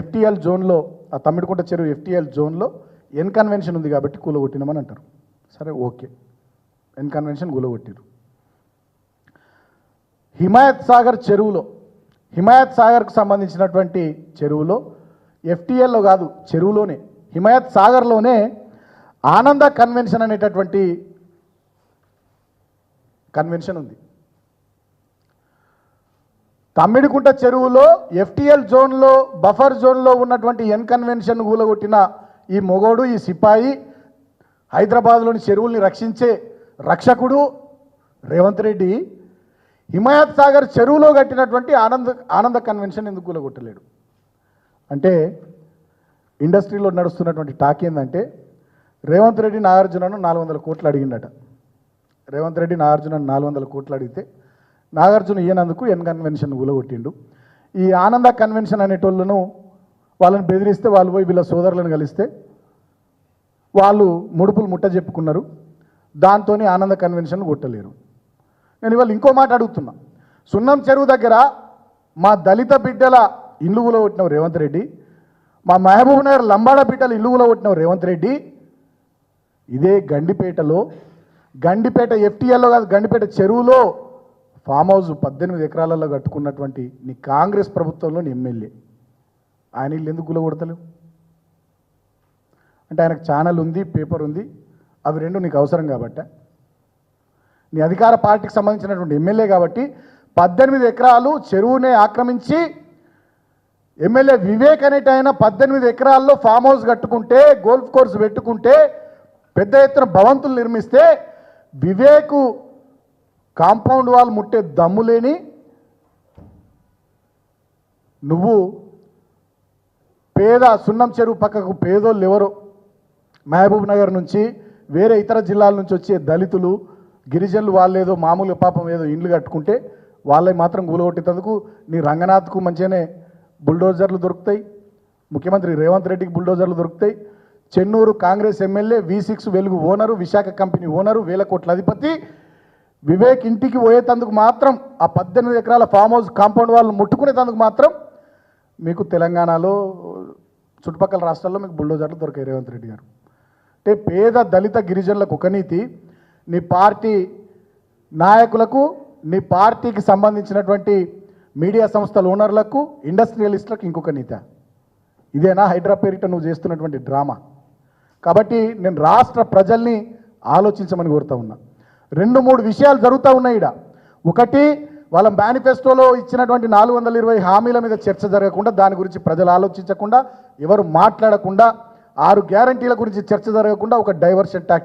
FTL జోన్లో ఆ తమ్మిడికుంట చెరువు ఎఫ్టీఎల్ జోన్లో ఎన్ కన్వెన్షన్ ఉంది కాబట్టి కూలగొట్టినామని అంటారు. సరే okay. N convention Himayat Sagar చెరువులో హిమాయత్ సాగర్కు సంబంధించినటువంటి చెరువులో ఎఫ్టీఎల్లో కాదు చెరువులోనే హిమాయత్ సాగర్లోనే ఆనంద కన్వెన్షన్ అనేటటువంటి కన్వెన్షన్ ఉంది. తమ్మిడికుంట చెరువులో ఎఫ్టీఎల్ జోన్లో బఫర్ జోన్లో ఉన్నటువంటి ఎన్కన్వెన్షన్ కూలగొట్టిన ఈ మొగోడు ఈ సిపాయి హైదరాబాద్లోని చెరువుల్ని రక్షించే రక్షకుడు రేవంత్ రెడ్డి హిమాయత్ సాగర్ చెరువులో కట్టినటువంటి ఆనంద ఆనంద కన్వెన్షన్ ఎందుకు కూలగొట్టలేడు అంటే ఇండస్ట్రీలో నడుస్తున్నటువంటి టాక్ ఏంటంటే రేవంత్ రెడ్డి నాగార్జునను నాలుగు వందల కోట్లు అడిగిండట. రేవంత్ రెడ్డి నాగార్జునను నాలుగు వందల కోట్లు అడిగితే నాగార్జున ఈయనందుకు ఎన్ కన్వెన్షన్ కూలగొట్టిండు ఈ ఆనంద కన్వెన్షన్ అనేటోళ్ళను వాళ్ళని బెదిరిస్తే వాళ్ళు పోయి వీళ్ళ సోదరులను కలిస్తే వాళ్ళు ముడుపులు ముట్ట చెప్పుకున్నారు. దాంతో ఆనంద కన్వెన్షన్ కొట్టలేరు. నేను ఇవాళ ఇంకో మాట అడుగుతున్నా. సున్నం చెరువు దగ్గర మా దళిత బిడ్డల ఇల్లు కూలగొట్టినావు రేవంత్ రెడ్డి. మా మహబూబ్ నగర్ లంబాడ బిడ్డల ఇల్లు కూలగొట్టినావు రేవంత్ రెడ్డి. ఇదే గండిపేటలో గండిపేట ఎఫ్టీఎల్లో కాదు గండిపేట చెరువులో ఫామ్ హౌస్ పద్దెనిమిది ఎకరాలలో కట్టుకున్నటువంటి నీ కాంగ్రెస్ ప్రభుత్వంలోని ఎమ్మెల్యే. ఆయన ఇల్లు ఎందుకు గులగొడతలేవు అంటే ఆయనకు ఛానల్ ఉంది పేపర్ ఉంది అవి రెండు నీకు అవసరం కాబట్ట. నీ అధికార పార్టీకి సంబంధించినటువంటి ఎమ్మెల్యే కాబట్టి పద్దెనిమిది ఎకరాలు చెరువునే ఆక్రమించి ఎమ్మెల్యే వివేక్ అనేటి ఆయన పద్దెనిమిది ఎకరాల్లో ఫామ్ హౌస్ కట్టుకుంటే గోల్ఫ్ కోర్స్ పెట్టుకుంటే పెద్ద ఎత్తున భవంతులు నిర్మిస్తే వివేకు కాంపౌండ్ వాల్ ముట్టే దమ్ము లేని నువ్వు పేద సున్నం చెరువు పక్కకు పేదోళ్ళు ఎవరు? మహబూబ్ నగర్ నుంచి వేరే ఇతర జిల్లాల నుంచి వచ్చే దళితులు గిరిజనులు వాళ్ళు ఏదో మామూలు పాపం ఏదో ఇండ్లు కట్టుకుంటే వాళ్ళని మాత్రం కూలగొట్టేందుకు నీ రంగనాథ్కు మంచిగానే బుల్డోజర్లు దొరుకుతాయి. ముఖ్యమంత్రి రేవంత్ రెడ్డికి బుల్డోజర్లు దొరుకుతాయి. Chennur Congress MLA V six Velugu owner Visakha company owner వేల కోట్ల అధిపతి వివేక్ ఇంటికి పోయేటందుకు మాత్రం ఆ పద్దెనిమిది ఎకరాల ఫామ్ హౌస్ కాంపౌండ్ వాళ్ళు ముట్టుకునేటందుకు మాత్రం మీకు తెలంగాణలో చుట్టుపక్కల రాష్ట్రాల్లో మీకు బుల్డోజర్లు దొరికాయి రేవంత్ రెడ్డి గారు. అంటే పేద దళిత గిరిజనులకు ఒక నీతి నీ పార్టీ నాయకులకు నీ పార్టీకి సంబంధించినటువంటి మీడియా సంస్థల ఓనర్లకు ఇండస్ట్రియలిస్టులకు ఇంకొక నీత. ఇదేనా హైడ్రా పేరిట నువ్వు చేస్తున్నటువంటి డ్రామా? కాబట్టి నేను రాష్ట్ర ప్రజల్ని ఆలోచించమని కోరుతా ఉన్నా. రెండు మూడు విషయాలు జరుగుతూ ఉన్నాయి ఈడ. ఒకటి వాళ్ళ మేనిఫెస్టోలో ఇచ్చినటువంటి నాలుగు వందల ఇరవై హామీల మీద చర్చ జరగకుండా దాని గురించి ప్రజలు ఆలోచించకుండా ఎవరు మాట్లాడకుండా ఆరు గ్యారంటీల గురించి చర్చ జరగకుండా ఒక డైవర్షన్ ట్యాక్